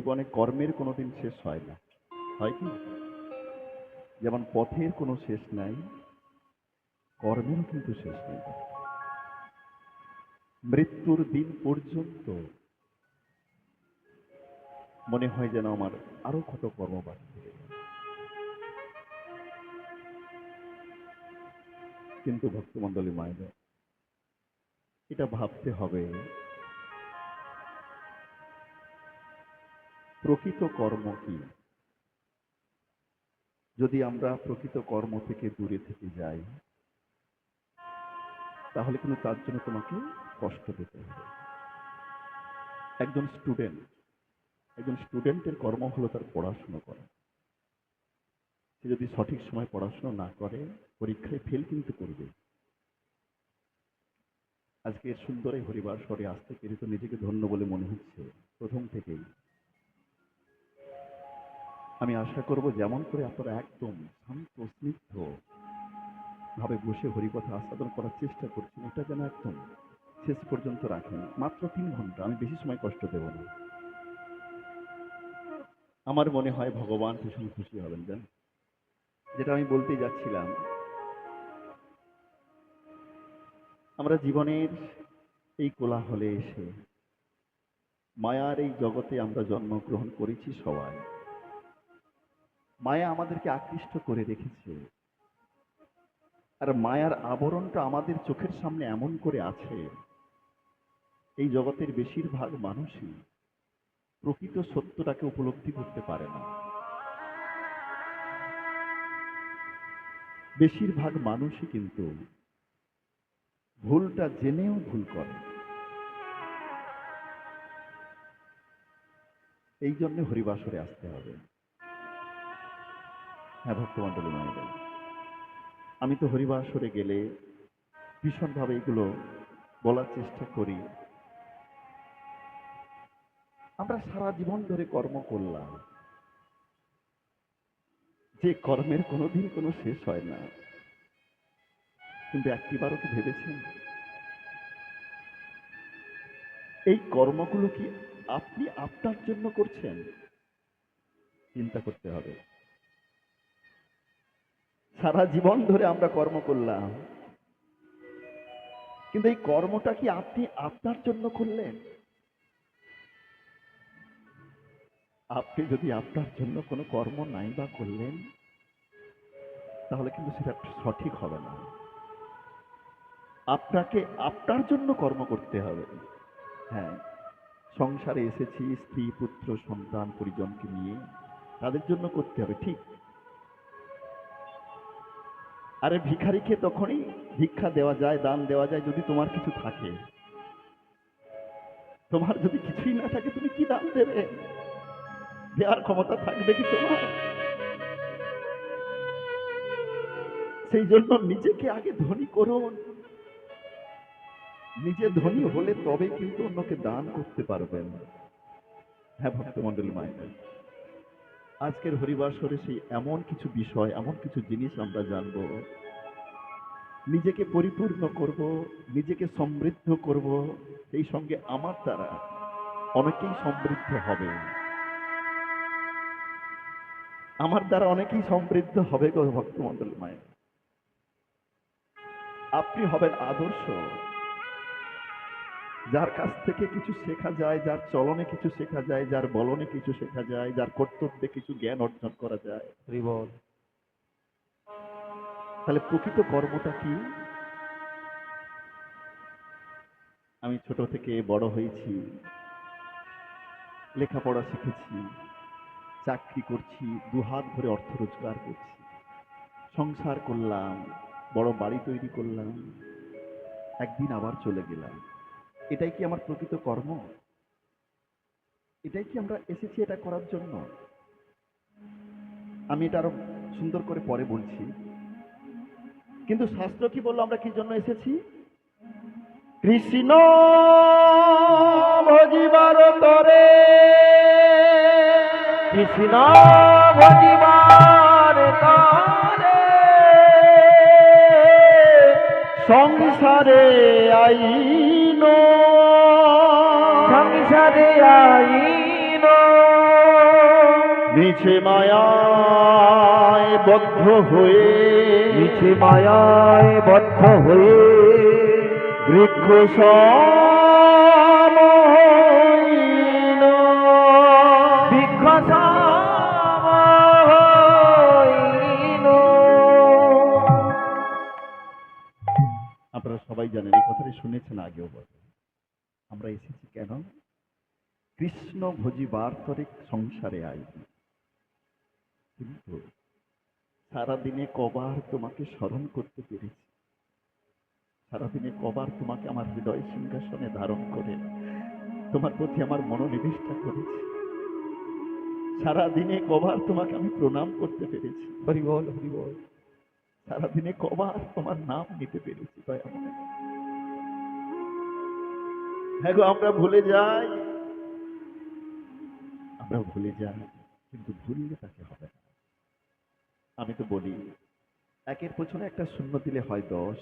জীবনে কর্মের কোনোদিন শেষ হয় না। হয় কি? যেমন পথের কোনো শেষ নাই, কর্মেরও কিন্তু শেষ নেই। মৃত্যুর দিন পর্যন্ত মনে হয় যেন আমার আরও কত কর্ম গেল। কিন্তু ভক্তমণ্ডলী মায়েরা, এটা ভাবতে হবে প্রকৃত কর্ম কি? যদি আমরা প্রকৃত কর্ম থেকে দূরে থেকে যাই, তাহলে কিন্তু তার জন্য তোমাকে কষ্ট পেতে হবে। একজন স্টুডেন্ট একজন স্টুডেন্টের কর্ম হলো তার পড়াশুনো করা। সে যদি সঠিক সময় পড়াশোনা না করে, পরীক্ষায় ফেল কিন্তু করবে। আজকে সুন্দর হরিবার স্বরে আসতে পেরে তো নিজেকে ধন্য বলে মনে হচ্ছে, প্রথম থেকেই। আমি আশা করব যেমন করে আপনারা একদম শান্ত স্নিগ্ধ ভাবে বসে হরিকথা আস্বাদন করার চেষ্টা করছেন, এটা যেন একদম শেষ পর্যন্ত রাখেন। মাত্র তিন ঘণ্টা, আমি বেশি সময় কষ্ট দেব না। আমার মনে হয় ভগবান ভীষণ খুশি হবেন জান যেটা আমি বলতে যাচ্ছিলাম, আমরা জীবনের এই কোলাহলে এসে, মায়ার এই জগতে আমরা জন্মগ্রহণ করেছি সবাই। মায়া আমাদেরকে আকৃষ্ট করে রেখেছে। আর মায়ার আবরণটা আমাদের চোখের সামনে এমন করে আছে। এই জগতের বেশিরভাগ মানুষই প্রকৃত সত্যটাকে উপলব্ধি করতে পারে না। বেশিরভাগ মানুষই কিন্তু ভুলটা জেনেও ভুল করে। এই জন্য হরিবাসরে আসতে হবে। হ্যাঁ ভক্তমণ্ডলী মায়েরা আমি তো হরিবাসরে গেলে ভীষণভাবে এগুলো বলার চেষ্টা করি। আমরা সারা জীবন ধরে কর্ম করলাম। যে কর্মের কোনোদিন কোনো শেষ হয় না। কিন্তু একটিবারও কি ভেবেছেন? এই কর্মগুলো কি আপনি আপনার জন্য করছেন? চিন্তা করতে হবে। সারা জীবন ধরে আমরা কর্ম করলাম। কিন্তু এই কর্মটা কি আপনি আপনার জন্য করলেন? আপনি যদি আপনার জন্য কোনো কর্ম নাই বা করলেন, তাহলে কিন্তু সেটা সঠিক হবে না। আপনাকে আপনার জন্য কর্ম করতে হবে। হ্যাঁ সংসারে এসেছি, স্ত্রী, পুত্র, সন্তান, পরিজনকে নিয়ে তাদের জন্য করতে হবে, ঠিক? আরে ভিখারিকে তখনই ভিক্ষা দেওয়া যায়, দান দেওয়া যায় যদি তোমার কিছু থাকে। তোমার যদি কিছুই না থাকে, তুমি কি দান দেবে? দেওয়ার ক্ষমতা থাকবে কি তোমার? সেই জন্য নিজেকে আগে ধনী করুন। নিজে ধনী হলে তবে কিন্তু অন্যকে দান করতে পারবেন। হ্যাঁ ভক্তমন্ডলী মায়ের। আজকের হরিবাসরে সেই এমন কিছু বিষয়, এমন কিছু জিনিস আমরা জানব। নিজেকে পরিপূর্ণ করব, নিজেকে সমৃদ্ধ করব, সেই সঙ্গে আমার দ্বারা অনেকেই সমৃদ্ধ হবে। আমার দ্বারা অনেকেই সমৃদ্ধ হবে গো ভক্তমন্ডল মায়ের। আপনি হবেন আদর্শ। যার কাছ থেকে কিছু শেখা যায় যার চলনে কিছু শেখা যায় যার বলনে কিছু শেখা যায় যার কর্তব্যে কিছু জ্ঞান অর্জন করা যায়। হরিবল তাহলে প্রকৃত কর্মটা কি? আমি ছোট থেকে বড় হয়েছি লেখাপড়া শিখেছি চাকরি করছি দুহাত ধরে অর্থ রোজগার করছি সংসার করলাম বড় বাড়ি তৈরি করলাম একদিন আবার চলে গেলাম। এটাই কি আমার প্রকৃত কর্ম? এটাই কি আমরা এসেছি এটা করার জন্য? আমি এটা আরও সুন্দর করে পরে বলছি। কিন্তু শাস্ত্র কি বলল আমরা কি জন্য এসেছি? কৃষ্ণ ভজিবার তরে। কৃষ্ণ ভজিবার তারে। সংসারে আইন। সংসারে আইন। নিচে মায়ায় বদ্ধ হয়ে। নিচে মায়ায় বদ্ধ হয়ে। বৃক্ষ সম কথাটি শুনেছেন আগেও বটে। আমরা এসেছি কেন? কৃষ্ণ ভোজি বার্তরিক সংসারে আই কিন্তু সারাদিনে কবার তোমাকে স্মরণ করতে পেরেছি। সারাদিনে কবার তোমাকে আমার হৃদয় সিংহাসনে ধারণ করে তোমার প্রতি আমার মনোনিবেশটা করেছি। সারাদিনে কবার তোমাকে আমি প্রণাম করতে পেরেছি। হরি বল হরি বল। সারাদিনে কবার তোমার নাম নিতে পেরেছি দয়াময় হ্যাঁ গো, আমরা ভুলে যাই। আমরা ভুলে যাই, কিন্তু ভুললে তাকে হবে আমি তো বলি, একের পেছনে একটা শূন্য দিলে হয় দশ,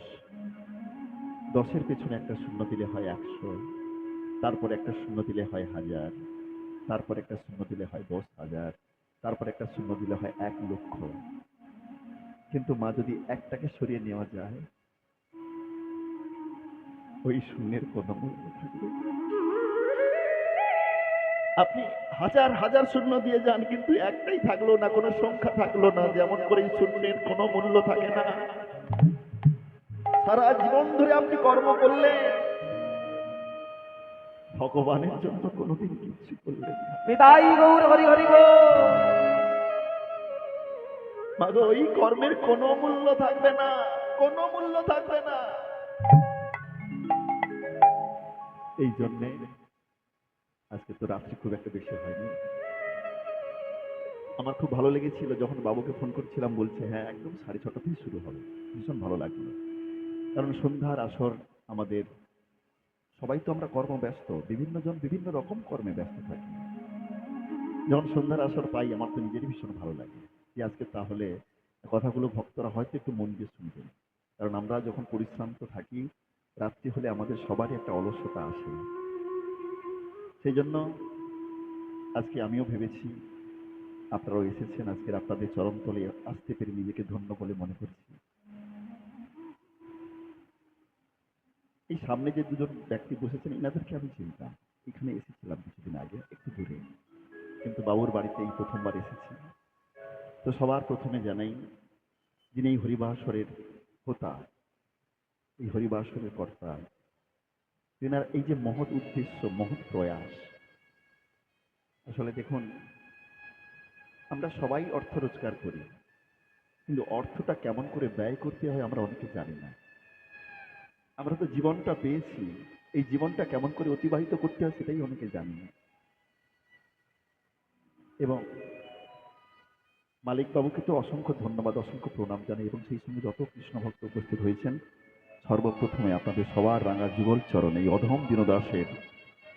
দশের পেছনে একটা শূন্য দিলে হয় একশো, তারপর একটা শূন্য দিলে হয় হাজার, তারপর একটা শূন্য দিলে হয় দশ হাজার, তারপর একটা শূন্য দিলে হয় এক লক্ষ। কিন্তু মা যদি একটাকে সরিয়ে নেওয়া যায় ওই শূন্যের কোনো মূল্য থাকবে আপনি হাজার হাজার শূন্য দিয়ে যান কিন্তু একটাই থাকল না কোনো সংখ্যা থাকল না যেমন করে এই শূন্যের কোনো মূল্য থাকে না। সারা জীবন ধরে আপনি কর্ম করলে ভগবানের জন্য কোনোদিন কিচ্ছু করলেন বিদায় গৌর হরি হরি মাগো ওই কর্মের কোনো মূল্য থাকবে না কোনো মূল্য থাকবে না। এই জন্যে আজকে তো রাত্রি খুব একটা বেশি হয়নি। আমার খুব ভালো লেগেছিল যখন বাবুকে ফোন করছিলাম, বলছে হ্যাঁ একদম সাড়ে ছটা থেকে শুরু হবে। ভীষণ ভালো লাগল। কারণ সন্ধ্যার আসর আমাদের, সবাই তো আমরা কর্মব্যস্ত বিভিন্ন জন বিভিন্ন রকম কর্মে ব্যস্ত থাকি। যখন সন্ধ্যার আসর পাই, আমার তো নিজেরই ভীষণ ভালো লাগে। যে আজকে তাহলে কথাগুলো ভক্তরা হয়তো একটু মন দিয়ে শুনবেন। কারণ আমরা যখন পরিশ্রান্ত থাকি রাত্রি হলে আমাদের সবারই একটা অলসতা আসে। সেই জন্য আজকে আমিও ভেবেছি, আপনারাও এসেছেন, আজকের আপনাদের চরমতলে আসতে পেরে নিজেকে ধন্য বলে মনে করছি। এই সামনে যে দুজন ব্যক্তি বসেছেন, এনাদেরকে আমি চিনতাম। এখানে এসেছিলাম কিছুদিন আগে, একটু দূরে। কিন্তু বাবুর বাড়িতে এই প্রথমবার এসেছি। তো সবার প্রথমে জানাই, যিনি এই হরিবাসরের হোতা এই হরিবাসরের কর্তা। তেনার এই যে মহৎ উদ্দেশ্য, মহৎ প্রয়াস। আসলে দেখুন, আমরা সবাই অর্থ রোজগার করি, কিন্তু অর্থটা কেমন করে ব্যয় করতে হয় আমরা অনেকে জানি না। আমরা তো জীবনটা পেয়েছি, এই জীবনটা কেমন করে অতিবাহিত করতে হয় সেটাই অনেকে জানি না। এবং মালিকবাবুকে তো অসংখ্য ধন্যবাদ, অসংখ্য প্রণাম জানাই, এবং সেই সঙ্গে যত কৃষ্ণ ভক্ত উপস্থিত হয়েছেন সর্বপ্রথমে আপনাদের সবার রাঙা যুগল চরণে অধম দিনদাসের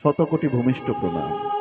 শতকোটি ভূমিষ্ঠ প্রণাম।